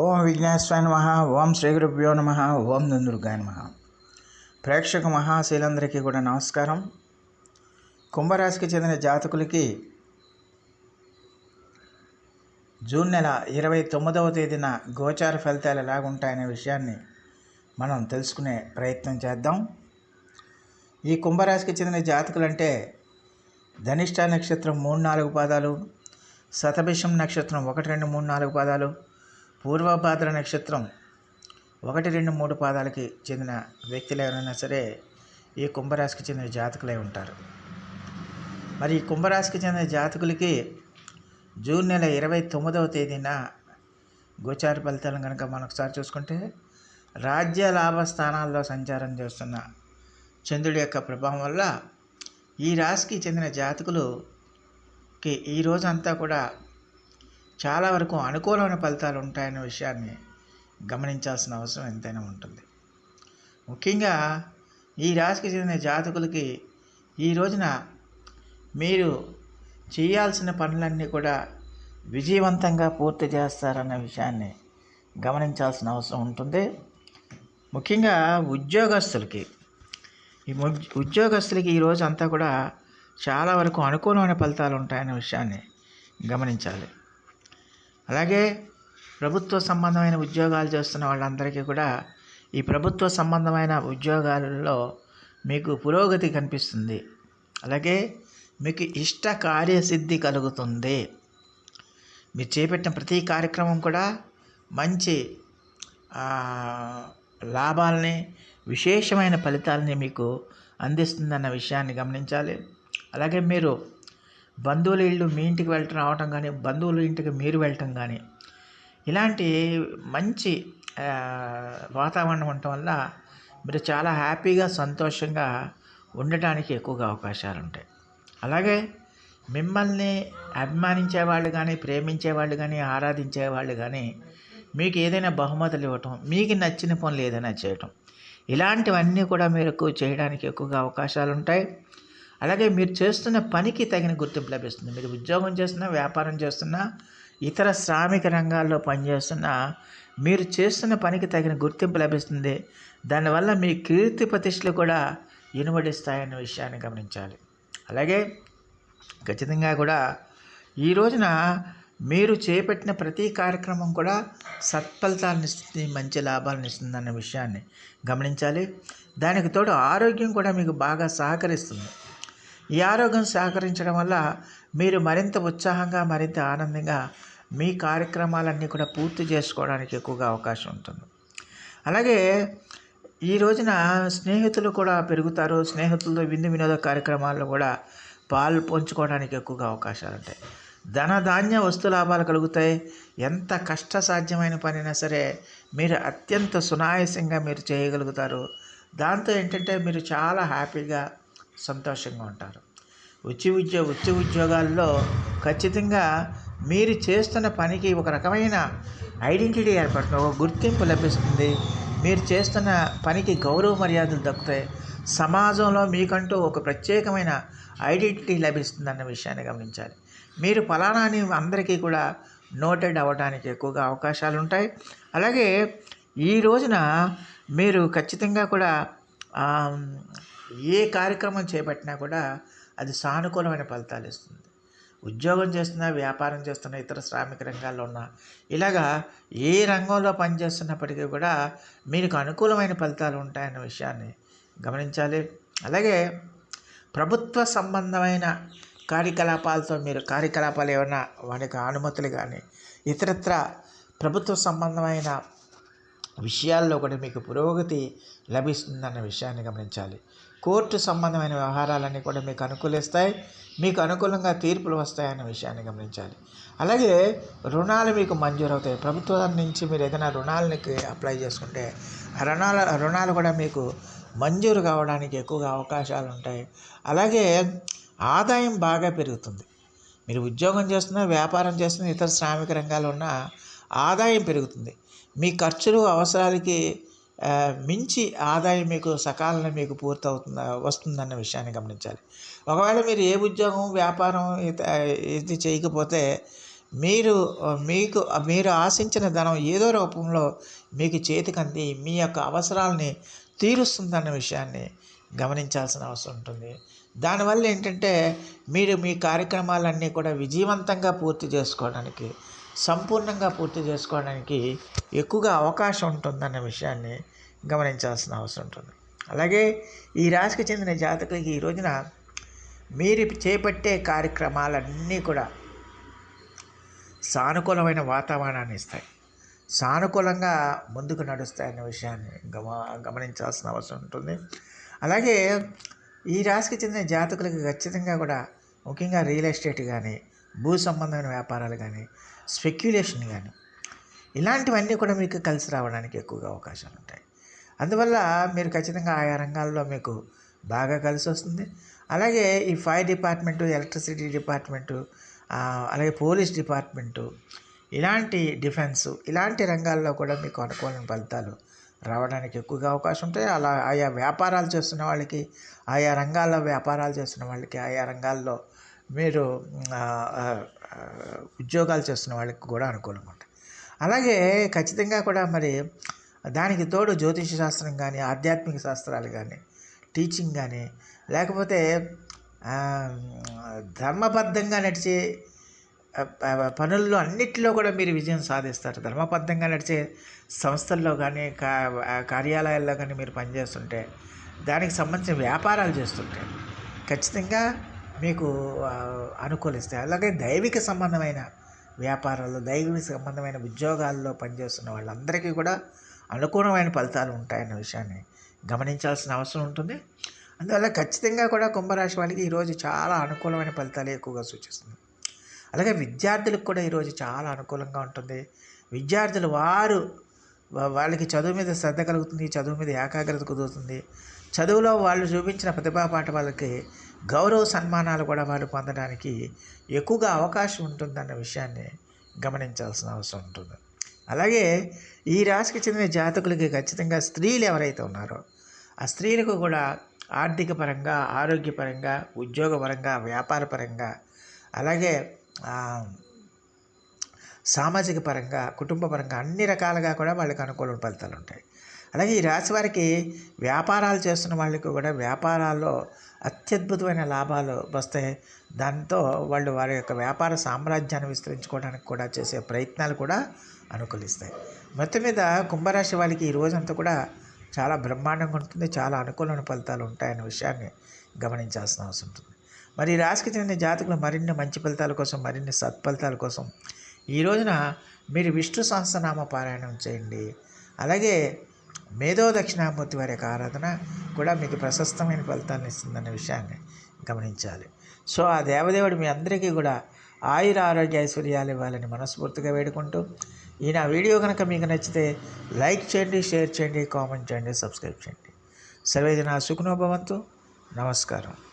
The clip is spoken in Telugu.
ఓం విఘ్నేశ్వరాయ నమ ఓం శ్రీ గురుభ్యో నమ ఓం దుందుర్గాయ నమ. ప్రేక్షక మహాశీలందరికీ కూడా నమస్కారం. కుంభరాశికి చెందిన జాతకులకి జూన్ నెల ఇరవై తొమ్మిదవ తేదీన గోచార ఫలితాలు ఎలాగుంటాయనే విషయాన్ని మనం తెలుసుకునే ప్రయత్నం చేద్దాం. ఈ కుంభరాశికి చెందిన జాతకులు అంటే ధనిష్ట నక్షత్రం మూడు నాలుగు పాదాలు శతభిషం నక్షత్రం ఒకటి రెండు మూడు నాలుగు పాదాలు పూర్వభాద్ర నక్షత్రం ఒకటి రెండు మూడు పాదాలకి చెందిన వ్యక్తులు ఎవరైనా సరే ఈ కుంభరాశికి చెందిన జాతకులై ఉంటారు. మరి ఈ కుంభరాశికి చెందిన జాతకులకి జూన్ నెల ఇరవై తొమ్మిదవ తేదీన గోచార ఫలితాలను కనుక మనం ఒకసారి చూసుకుంటే రాజ్య లాభ స్థానాల్లో సంచారం చేస్తున్న చంద్రుడి యొక్క ప్రభావం వల్ల ఈ రాశికి చెందిన జాతకులుకి ఈ కూడా చాలా వరకు అనుకూలమైన ఫలితాలు ఉంటాయన్న విషయాన్ని గమనించాల్సిన అవసరం ఎంతైనా ఉంటుంది. ముఖ్యంగా ఈ రాశికి చెందిన జాతకులకి ఈ రోజున మీరు చేయాల్సిన పనులన్నీ కూడా విజయవంతంగా పూర్తి చేస్తారన్న విషయాన్ని గమనించాల్సిన అవసరం ఉంటుంది. ముఖ్యంగా ఉద్యోగస్తులకి ఈ ఉద్యోగస్తులకి ఈరోజు అంతా కూడా చాలా వరకు అనుకూలమైన ఫలితాలు ఉంటాయనే విషయాన్ని గమనించాలి. అలాగే ప్రభుత్వ సంబంధమైన ఉద్యోగాలు చేస్తున్న వాళ్ళందరికీ కూడా ఈ ప్రభుత్వ సంబంధమైన ఉద్యోగాలలో మీకు పురోగతి కనిపిస్తుంది. అలాగే మీకు ఇష్ట కార్యసిద్ధి కలుగుతుంది. మీరు చేపట్టిన ప్రతి కార్యక్రమం కూడా మంచి లాభాలని విశేషమైన ఫలితాలని మీకు అందిస్తుందన్న విషయాన్ని గమనించాలి. అలాగే మీరు బంధువుల ఇల్లు మీ ఇంటికి వెళ్ళటం రావటం కానీ బంధువుల ఇంటికి మీరు వెళ్ళటం కానీ ఇలాంటి మంచి వాతావరణం ఉండటం వల్ల మీరు చాలా హ్యాపీగా సంతోషంగా ఉండటానికి ఎక్కువగా అవకాశాలు ఉంటాయి. అలాగే మిమ్మల్ని అభిమానించే వాళ్ళు కానీ ప్రేమించే వాళ్ళు కానీ ఆరాధించే వాళ్ళు కానీ మీకు ఏదైనా బహుమతులు ఇవ్వటం మీకు నచ్చిన పనులు ఏదైనా చేయటం ఇలాంటివన్నీ కూడా మీకు చేయడానికి ఎక్కువగా అవకాశాలు ఉంటాయి. అలాగే మీరు చేస్తున్న పనికి తగిన గుర్తింపు లభిస్తుంది. మీరు ఉద్యోగం చేస్తున్నా వ్యాపారం చేస్తున్నా ఇతర శ్రామిక రంగాల్లో పనిచేస్తున్నా మీరు చేస్తున్న పనికి తగిన గుర్తింపు లభిస్తుంది. దానివల్ల మీ కీర్తి ప్రతిష్టలు కూడా ఇనుమడిస్తాయన్న విషయాన్ని గమనించాలి. అలాగే ఖచ్చితంగా కూడా ఈ రోజున మీరు చేపట్టిన ప్రతి కార్యక్రమం కూడా సత్ఫలితాలను ఇస్తుంది మంచి లాభాలను ఇస్తుంది అన్న విషయాన్ని గమనించాలి. దానికి తోడు ఆరోగ్యం కూడా మీకు బాగా సహకరిస్తుంది. ఈ ఆరోగ్యం సహకరించడం వల్ల మీరు మరింత ఉత్సాహంగా మరింత ఆనందంగా మీ కార్యక్రమాలన్నీ కూడా పూర్తి చేసుకోవడానికి ఎక్కువగా అవకాశం ఉంటుంది. అలాగే ఈ రోజున స్నేహితులు కూడా పెరుగుతారు. స్నేహితులతో విందు వినోద కార్యక్రమాల్లో కూడా పాలు పంచుకోవడానికి ఎక్కువగా అవకాశాలు ఉంటాయి. ధన ధాన్య వస్తు లాభాలు కలుగుతాయి. ఎంత కష్ట సాధ్యమైన పనైనా సరే మీరు అత్యంత సునాయాసంగా మీరు చేయగలుగుతారు. దాంతో ఏంటంటే మీరు చాలా హ్యాపీగా సంతోషంగా ఉంటారు. ఉచి ఉద్యోగ ఉచ్చి ఉద్యోగాల్లో ఖచ్చితంగా మీరు చేస్తున్న పనికి ఒక రకమైన ఐడెంటిటీ ఏర్పడుతుంది. ఒక గుర్తింపు లభిస్తుంది. మీరు చేస్తున్న పనికి గౌరవ మర్యాదలు దక్కుతాయి. సమాజంలో మీకంటూ ఒక ప్రత్యేకమైన ఐడెంటిటీ లభిస్తుంది అన్న విషయాన్ని గమనించాలి. మీరు ఫలానా అని అందరికీ కూడా నోటెడ్ అవ్వడానికి ఎక్కువగా అవకాశాలు ఉంటాయి. అలాగే ఈ రోజున మీరు ఖచ్చితంగా కూడా ఏ కార్యక్రమం చేపట్టినా కూడా అది సానుకూలమైన ఫలితాలు ఇస్తుంది. ఉద్యోగం చేస్తున్నా వ్యాపారం చేస్తున్నా ఇతర శ్రామిక రంగాల్లో ఉన్న ఇలాగా ఏ రంగంలో పనిచేస్తున్నప్పటికీ కూడా మీకు అనుకూలమైన ఫలితాలు ఉంటాయన్న విషయాన్ని గమనించాలి. అలాగే ప్రభుత్వ సంబంధమైన కార్యకలాపాలతో మీరు కార్యకలాపాలు ఏమైనా వాటికి అనుమతులు కానీ ఇతరత్ర ప్రభుత్వ సంబంధమైన విషయాల్లో కూడా మీకు పురోగతి లభిస్తుందన్న విషయాన్ని గమనించాలి. కోర్టు సంబంధమైన వ్యవహారాలన్నీ కూడా మీకు అనుకూలిస్తాయి. మీకు అనుకూలంగా తీర్పులు వస్తాయనే విషయాన్ని గమనించాలి. అలాగే రుణాలు మీకు మంజూరు అవుతాయి ప్రభుత్వం నుంచి మీరు ఏదైనా రుణాలకి అప్లై చేసుకుంటే రుణాల రుణాలు కూడా మీకు మంజూరు కావడానికి ఎక్కువగా అవకాశాలు ఉంటాయి. అలాగే ఆదాయం బాగా పెరుగుతుంది. మీరు ఉద్యోగం చేస్తున్నా వ్యాపారం చేస్తున్న ఇతర శ్రామిక రంగాలు ఉన్న ఆదాయం పెరుగుతుంది. మీ ఖర్చులు అవసరాలకి మించి ఆదాయం మీకు సకాలంలో మీకు పూర్తవుతుంది వస్తుందన్న విషయాన్ని గమనించాలి. ఒకవేళ మీరు ఏ ఉద్యోగం వ్యాపారం ఇది చేయకపోతే మీరు మీకు మీరు ఆశించిన ధనం ఏదో రూపంలో మీకు చేతికంది మీ యొక్క అవసరాలని తీరుస్తుందన్న విషయాన్ని గమనించాల్సిన అవసరం ఉంటుంది. దానివల్ల ఏంటంటే మీరు మీ కార్యక్రమాలన్నీ కూడా విజయవంతంగా పూర్తి చేసుకోవడానికి సంపూర్ణంగా పూర్తి చేసుకోవడానికి ఎక్కువగా అవకాశం ఉంటుందన్న విషయాన్ని గమనించాల్సిన అవసరం ఉంటుంది. అలాగే ఈ రాశికి చెందిన జాతకులకి ఈ రోజున మీరు చేపట్టే కార్యక్రమాలన్నీ కూడా సానుకూలమైన వాతావరణాన్ని ఇస్తాయి. సానుకూలంగా ముందుకు నడుస్తాయన్న విషయాన్ని గమ గమనించాల్సిన అవసరం ఉంటుంది. అలాగే ఈ రాశికి చెందిన జాతకులకు ఖచ్చితంగా కూడా ముఖ్యంగా రియల్ ఎస్టేట్ కానీ భూ సంబంధమైన వ్యాపారాలు కానీ స్పెక్యులేషన్ కానీ ఇలాంటివన్నీ కూడా మీకు కలిసి రావడానికి ఎక్కువగా అవకాశాలు ఉంటాయి. అందువల్ల మీరు ఖచ్చితంగా ఆయా రంగాల్లో మీకు బాగా కలిసి వస్తుంది. అలాగే ఈ ఫైర్ డిపార్ట్మెంటు ఎలక్ట్రిసిటీ డిపార్ట్మెంటు అలాగే పోలీస్ డిపార్ట్మెంటు ఇలాంటి డిఫెన్స్ ఇలాంటి రంగాల్లో కూడా మీకు అనుకూలమైన ఫలితాలు రావడానికి ఎక్కువగా అవకాశం ఉంటాయి. అలా ఆయా వ్యాపారాలు చేస్తున్న వాళ్ళకి ఆయా రంగాల్లో వ్యాపారాలు చేస్తున్న వాళ్ళకి ఆయా రంగాల్లో మీరు ఉద్యోగాలు చేస్తున్న వాళ్ళకి కూడా అనుకూలంగా ఉంటుంది. అలాగే ఖచ్చితంగా కూడా మరి దానికి తోడు జ్యోతిష శాస్త్రం కానీ ఆధ్యాత్మిక శాస్త్రాలు కానీ టీచింగ్ కానీ లేకపోతే ధర్మబద్ధంగా నడిచే పనుల్లో అన్నిటిలో కూడా మీరు విజయం సాధిస్తారు. ధర్మబద్ధంగా నడిచే సంస్థల్లో కానీ కా కార్యాలయాల్లో కానీ మీరు పనిచేస్తుంటే దానికి సంబంధించిన వ్యాపారాలు చేస్తుంటే ఖచ్చితంగా మీకు అనుకూలిస్తాయి. అలాగే దైవిక సంబంధమైన వ్యాపారాలు దైవిక సంబంధమైన ఉద్యోగాల్లో పనిచేస్తున్న వాళ్ళందరికీ కూడా అనుకూలమైన ఫలితాలు ఉంటాయన్న విషయాన్ని గమనించాల్సిన అవసరం ఉంటుంది. అందువల్ల ఖచ్చితంగా కూడా కుంభరాశి వాళ్ళకి ఈరోజు చాలా అనుకూలమైన ఫలితాలు ఎక్కువగా సూచిస్తుంది. అలాగే విద్యార్థులకు కూడా ఈరోజు చాలా అనుకూలంగా ఉంటుంది. విద్యార్థులు వారు వాళ్ళకి చదువు మీద శ్రద్ధ కలుగుతుంది చదువు మీద ఏకాగ్రత కుదురుతుంది. చదువులో వాళ్ళు చూపించిన ప్రతిభా పాట వాళ్ళకి గౌరవ సన్మానాలు కూడా వాళ్ళు పొందడానికి ఎక్కువగా అవకాశం ఉంటుందన్న విషయాన్ని గమనించాల్సిన అవసరం ఉంటుంది. అలాగే ఈ రాశికి చెందిన జాతకులకి ఖచ్చితంగా స్త్రీలు ఎవరైతే ఉన్నారో ఆ స్త్రీలకు కూడా ఆర్థిక పరంగా ఆరోగ్యపరంగా ఉద్యోగపరంగా వ్యాపారపరంగా అలాగే సామాజిక పరంగా కుటుంబ పరంగా అన్ని రకాలుగా కూడా వాళ్ళకి అనుకూల ఫలితాలు ఉంటాయి. అలాగే ఈ రాశి వారికి వ్యాపారాలు చేస్తున్న వాళ్ళకి కూడా వ్యాపారాల్లో అత్యద్భుతమైన లాభాలు వస్తాయి. దాంతో వాళ్ళు వారి యొక్క వ్యాపార సామ్రాజ్యాన్ని విస్తరించుకోవడానికి కూడా చేసే ప్రయత్నాలు కూడా అనుకూలిస్తాయి. మొత్తం మీద కుంభరాశి వాళ్ళకి ఈ రోజంతా కూడా చాలా బ్రహ్మాండంగా ఉంటుంది. చాలా అనుకూలమైన ఫలితాలు ఉంటాయనే విషయాన్ని గమనించాల్సిన అవసరం ఉంటుంది. మరి ఈ రాశికి చెందిన జాతకులు మరిన్ని మంచి ఫలితాల కోసం మరిన్ని సత్ఫలితాల కోసం ఈ రోజున మీరు విష్ణు సహస్రనామ పారాయణం చేయండి. అలాగే మేధో దక్షిణామూర్తి వారి యొక్క ఆరాధన కూడా మీకు ప్రశస్తమైన ఫలితాన్ని ఇస్తుందన్న విషయాన్ని గమనించాలి. సో ఆ దేవదేవుడు మీ అందరికీ కూడా ఆయుర ఆరోగ్య ఐశ్వర్యాలు ఇవ్వాలని మనస్ఫూర్తిగా వేడుకుంటూ ఈ నా వీడియో కనుక మీకు నచ్చితే లైక్ చేయండి షేర్ చేయండి కామెంట్ చేయండి సబ్స్క్రైబ్ చేయండి. సర్వేజన సుఖనోభవంతు. నమస్కారం.